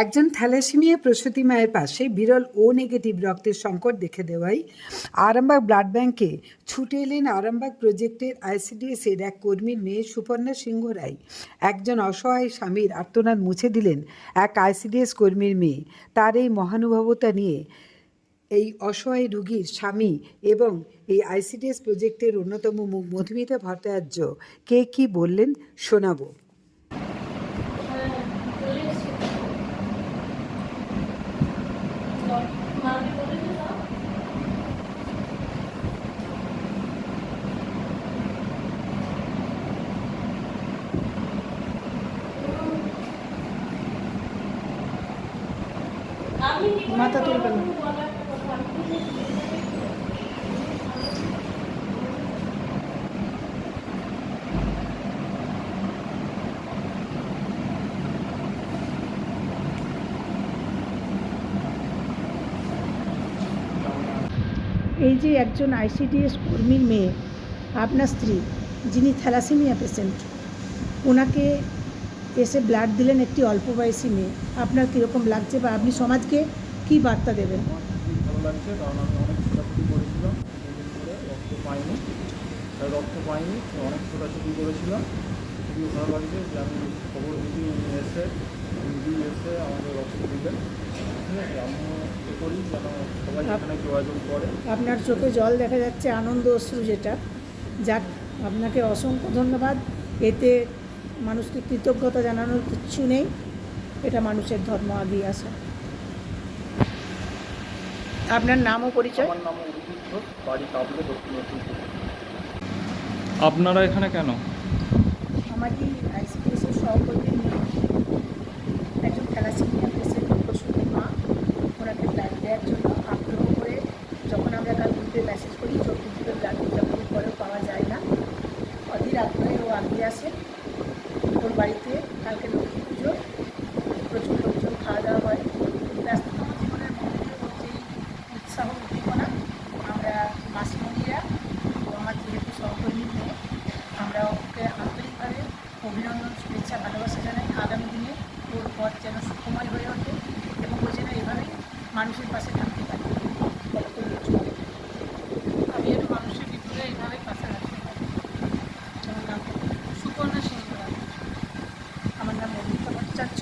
একজন থ্যালাসেমিয়া প্রসূতি মায়ের পাশে বিরল ও নেগেটিভ রক্তের সংকট দেখে দেওয়াই আরামবাগ ব্লাড ব্যাংকে ছুটে এলেন আরামবাগ প্রজেক্টের আইসিডিএস এর এক কর্মীর মেয়ে সুপর্ণা সিংহ রায়। একজন অসহায় স্বামীর আর্তনাদ মুছে দিলেন এক আইসিডিএস কর্মীর মেয়ে। তার এই মহানুভবতা নিয়ে এই অসহায় রুগীর স্বামী এবং এই আইসিডিএস প্রজেক্টের অন্যতম মুখ মধুমিতা ভট্টাচার্য কে কি বললেন শোনাবো। মাথা তুলবেন না এই যে একজন আইসিডিএস কর্মীর মেয়ে, আপনার স্ত্রী, যিনি থ্যালাসেমিয়া পেশেন্ট, ওনাকে এসে ব্লাড দিলেন একটি অল্প বয়সী মেয়ে, আপনার কীরকম লাগছে বা আপনি সমাজকে কী বার্তা দেবেন? অনেক ছোটাছুটি করেছিলাম রক্ত পাইনি। রক্ত পাইনি, অনেক ছোটাছুটি করেছিলাম। খুবই ভালো লাগছে যে আমি খবর দিদি এসে দিদি এসে আমাকে রক্ত দিলেন। আপনার চোখে জল দেখা যাচ্ছে আনন্দ অশ্রু যেটা। যাক আপনাকে অসংখ্য ধন্যবাদ। এতে মানুষকে কৃতজ্ঞতা জানানোর কিচ্ছু নেই। এটা মানুষের ধর্ম আগিয়ে আসে আপনার নাম ও পরিচয় আপনারা এখানে কেন? আইসিডিএসের সহকর্মীর মেয়ে একজন থ্যালাসেমিয়া পেশেন্ট প্রসূতির মা ওনাকে ব্লাড দেওয়ার জন্য আগ্রহ করে যখন আমরা কাল গ্রুপে মেসেজ করি চব্বিশ থেকে ব্লাড উদযাপনের পরেও পাওয়া যায় না অধীর আগিয়ে আসে ওর বাড়িতে কালকে লক্ষ্মী পুজো, প্রচুর লোকজন খাওয়া দাওয়া হয়। ব্যস্ততম জীবনের মধ্যে ওর উৎসাহ উদ্দীপনা। আমরা মাসিমণিরা ও আমার যেহেতু সহকর্মী মেয়ে, আমরা ওকে আন্তরিকভাবে অভিনন্দন, শুভেচ্ছা, ভালোবাসা জানাই। আগামী দিনে ওর পথ যেন সুখময় হয়ে ওঠে এবং ও যেন এভাবেই মানুষের পাশে থাকতে পারে বলো তো লক্ষ্মী। আমি একটু মানুষের বিপদে এইভাবে পাশে রাখতে পারি আমার নাম সুপর্ণা সিংহ রায়। আমার নাম অভিজ্ঞ ভট্টাচার্য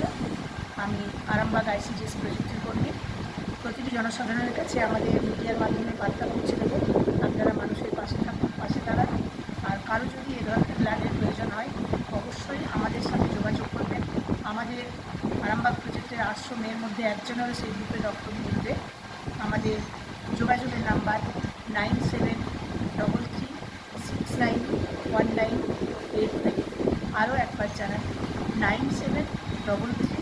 আমি আরামবাগ আইসিজিএস প্রযুক্তির কর্মী। প্রতিটি জনসাধারণের কাছে আমাদের মিডিয়ার মাধ্যমে বার্তা পৌঁছে দেবো। আপনারা মানুষের পাশে থাকুন, পাশে দাঁড়ান। আর কারও যদি এ ধরনের ব্লাডের প্রয়োজন হয়, অবশ্যই আমাদের সাথে যোগাযোগ করবেন। আমাদের আরামবাগ প্রজেক্টের আটশো মেয়ের মধ্যে একজনেরও সেই গ্রুপে রক্ত মিলবে আমাদের যোগাযোগের number nine seven double three six nine one nine eight nine. আরও একবার জানান নাইন সেভেন ডবল থ্রি